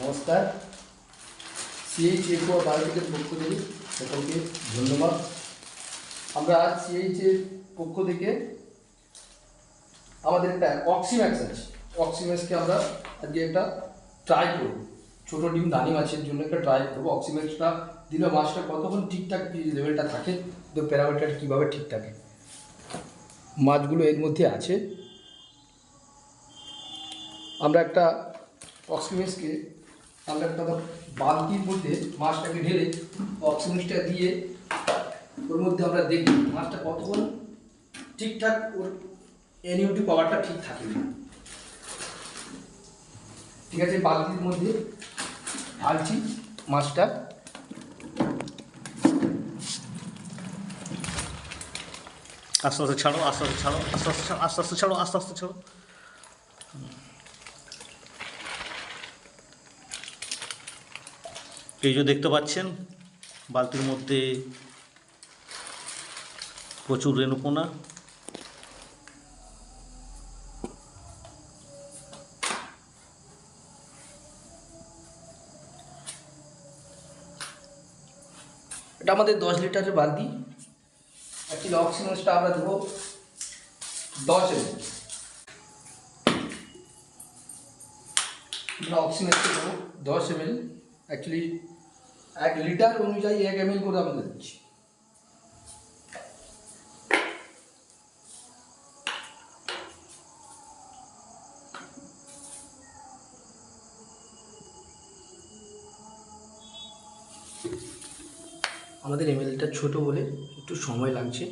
নমস্কার। CH Aqua বায়োটিকের পক্ষ থেকে সকলকে ধন্যবাদ। আমরা সিএইচ এর পক্ষ থেকে আমাদের একটা অক্সিম্যাক্স আছে। অক্সিম্যাক্সকে আমরা আজকে একটা ট্রাই করব। ছোটো ডিম দানি মাছের জন্য একটা ট্রাই করব। অক্সিম্যাক্সটা দিলে মাছটা কতক্ষণ ঠিকঠাক লেভেলটা থাকে, তো প্যারামিটার কীভাবে ঠিক থাকে। মাছগুলো এর মধ্যে আছে। আমরা একটা অক্সিমেন্সকে আমরা একটা বালতির মধ্যে মাছটাকে ঢেলে অক্সিমেন্সটা দিয়ে ওর মধ্যে আমরা দেখি মাছটা কতক্ষণ ঠিকঠাক ওর এনিউটি পাওয়ারটা ঠিক থাকে ঠিক আছে, বালতির মধ্যে ঢালছি মাছটা। আস্তে আস্তে ছাড়ো, আস্তে আস্তে ছাড়ো, আস্তে আস্তে ছাড়ো, আস্তে আস্তে ছাড়ো, আস্তে আস্তে ছাড়ো। এই যে দেখতে পাচ্ছেন। বালতির মধ্যে প্রচুর রেণুপোনা এটা আমাদের দশ লিটারের বালতি। অ্যাকচুয়ালি অক্সিজেনসটা আমরা দেবো দশ এম আমরা অক্সিজেনসটা দেবো দশ এম এল অ্যাকচুয়ালি এক লিটার অনুযায়ী এক এম করে আমরা দিচ্ছি। আমাদের এমএলটা ছোট বলে একটু সময় লাগছে।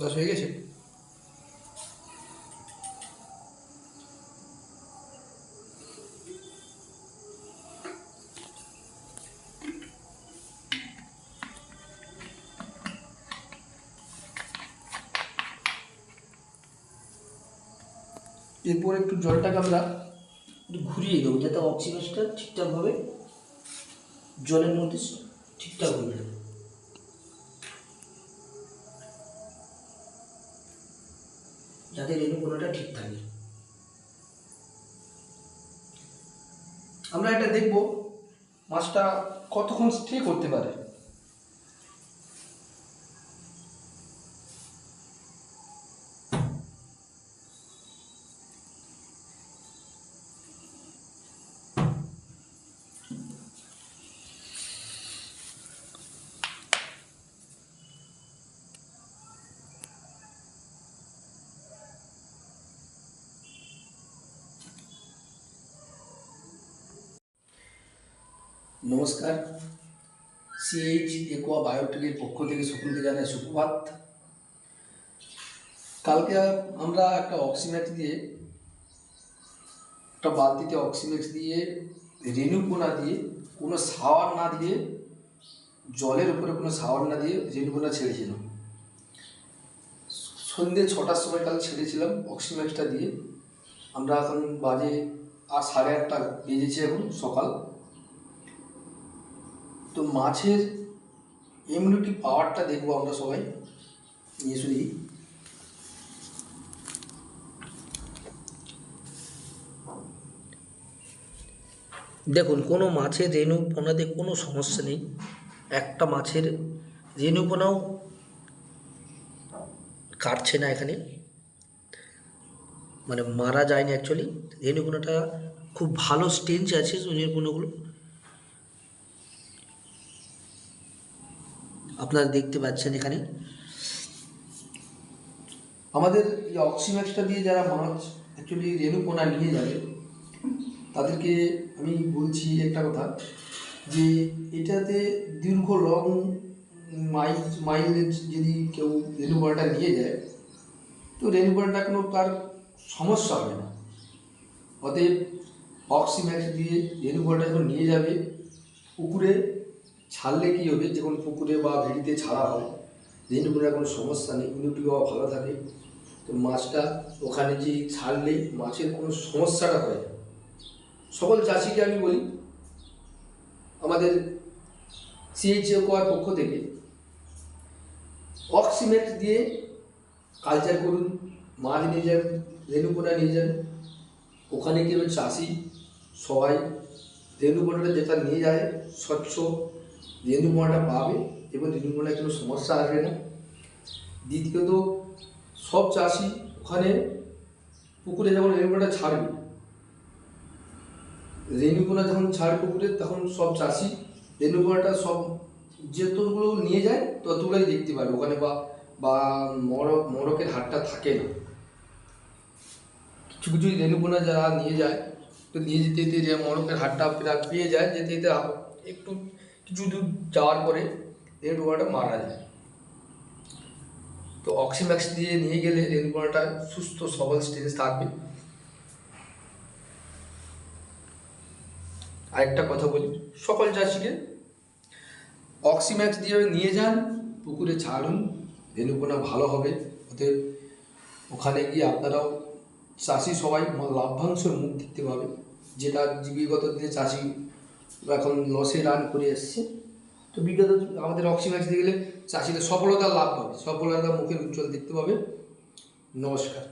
দশ হয়ে গেছে? এরপর একটু জলটাকে আমরা ঘুরিয়ে দেবো, যাতে অক্সিজেনটা ঠিকঠাকভাবে জলের মধ্যে ঠিকঠাক হয়ে যায়। রেণুপোনাটা ঠিক থাকে আমরা এটা দেখব মাছটা কতক্ষণ স্টে করতে পারে। নমস্কার। সিএইচ একোয়া বায়োটেকের পক্ষ থেকে সকলকে জানাই সুপ্রভাত। কালকে আমরা একটা অক্সিম্যাক্স দিয়ে, একটা বালতিতে অক্সিম্যাক্স দিয়ে রেণুপোনা দিয়ে, কোনো সাওয়ার না দিয়ে, জলের উপরে কোনো সাওয়ার না দিয়ে রেণুপোনা ছেড়েছিলাম। সন্ধ্যে ছটার সময় কাল ছেড়েছিলাম অক্সিম্যাক্সটা দিয়ে। আমরা এখন বাজে আর সাড়ে আটটা বেজেছে এখন সকাল। তো মাছের ইমিউনিটি পাওয়ারটা দেখব আমরা সবাই। নিয়ে শুনি দেখুন, কোনো মাছের রেণুপোনাতে কোনো সমস্যা নেই। একটা মাছের রেণুপোনাও কাটছে না এখানে। মানে মারা যায়নি অ্যাকচুয়ালি রেণুপোনাটা খুব ভালো স্টেঞ্জ আছে রেণুপোনাগুলো আপনারা দেখতে পাচ্ছেন এখানে। আমাদের এই অক্সিম্যাক্সটা দিয়ে যারা মাছ অ্যাকচুয়ালি রেণুপোনা নিয়ে যাবে, তাদেরকে আমি বলছি একটা কথা যে এটাতে দীর্ঘ লং মাইল মাইলেজ যদি কেউ রেনুপাটা নিয়ে যায়, তো রেনুপাটা কোনো তার সমস্যা হবে না। অতএব অক্সিম্যাক্স দিয়ে রেনুপাটা যখন নিয়ে যাবে, পুকুরে ছাড়লে কী হবে? যখন পুকুরে বা ভেড়িতে ছাড়া হয়। রেনুপাটার কোনো সমস্যা নেই ইমিউনিটি পাওয়া ভালো থাকে। তো মাছটা ওখানে যে ছাড়লে মাছের কোনো সমস্যাটা হয় সকল চাষিকে আমি বলি, আমাদের সিএইচও কোয়ার পক্ষ থেকে অক্সিমেট দিয়ে কালচার করুন মাছ নিয়ে যান রেণুপোনা নিয়ে যান। ওখানে কেউ চাষি সবাই রেণুপোনাটা যেটা নিয়ে যায় স্বচ্ছ রেণুপোনাটা পাবে এবং রেণুপোনায় কোনো সমস্যা আসবে না। দ্বিতীয়ত, সব চাষি ওখানে পুকুরে যখন রেণুপোনাটা ছাড়বে রেণুপোনা যখন ছাড় পুকুরে, তখন সব চাষি রেণুপোনাটা সব যতগুলো নিয়ে যায়, ততগুলোই দেখতে পারবে। ওখানে বা বা মরক মরকের হাটটা থাকে না। কিছু কিছু রেণুপোনা যারা নিয়ে যায়, তো নিয়ে যেতে যেতে যে মরকের হাটটা পেয়ে যায়, যেতে যেতে একটু কিছু দূর যাওয়ার পরে রেণুপোনাটা মারা যায়। তো অক্সিম্যাক্স দিয়ে নিয়ে গেলে রেণুপোনাটা সুস্থ, সবল স্টেজে থাকবে। আরেকটা কথা বলি, সকল চাষিকে অক্সিম্যাক্স দিয়ে নিয়ে যান, পুকুরে ছাড়ুন রেণুপোনা ভালো হবে। ওতে ওখানে গিয়ে আপনারাও চাষি সবাই লাভ্যাংশের মুখ দেখতে পাবে যেটা যে বিগত দিনে চাষি এখন লসে রান করে এসছে। তো বিগত আমাদের অক্সিম্যাক্স দিয়ে গেলে চাষিদের সফলতা লাভ পাবে সফলতা মুখের উজ্জ্বল দেখতে পাবে। নমস্কার।